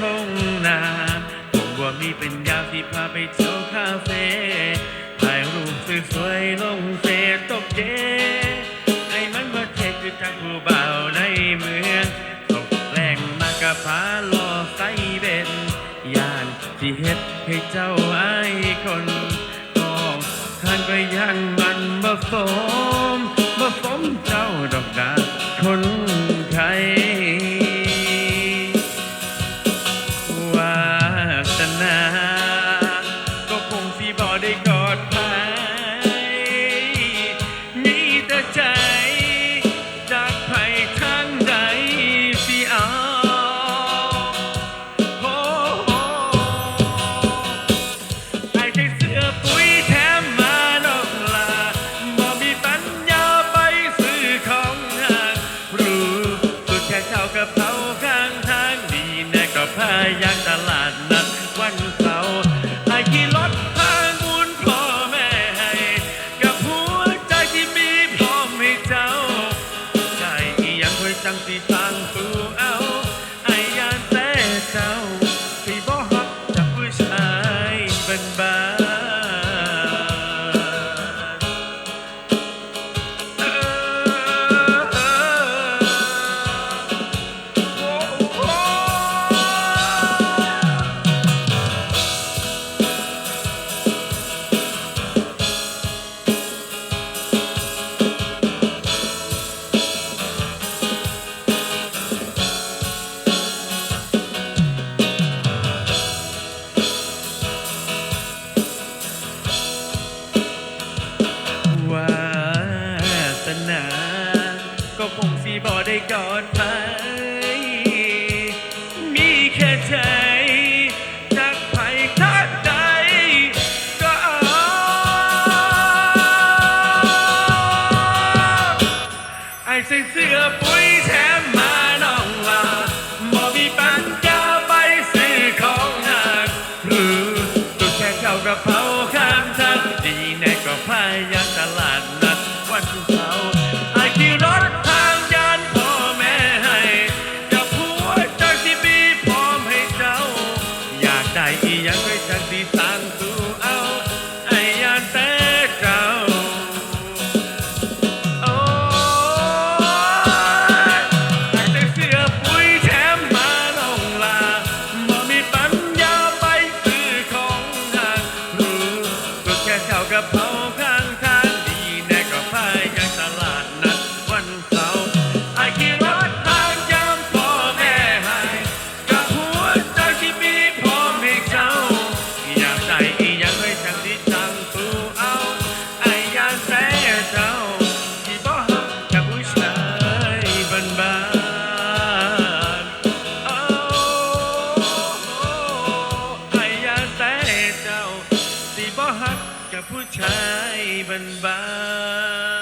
ทงนาผมว่ามีเป็นยาวที่พาไปเที่ยวคาเฟ่ถ่ายรูปสวยๆลงเฟซตกเย็ไอ้มันมาเทคคือทางผู้บ่าวในเมืองตกแรงมากระพาลอไสเบนยานที่เฮ็ดให้เจ้าไอ้คนก็ทานไปย่านมันบ่สม จังสิฟังตูเอาไอ้ยานแต่เจ้าสิบ่ฮักจากผู้ชายเป็นบ้า กอดไปมีแค่ใจจากไผทักใดก็เอาไอ้ใส่เสื้อปุ๋ยแถมมาน้องลาบ่มีปัญญาไปซื้อของหนักหรือตัวแค่เข้ากระเพราข้างทางดีแน่ก็พายางตลาด ผู้ชายบ้าน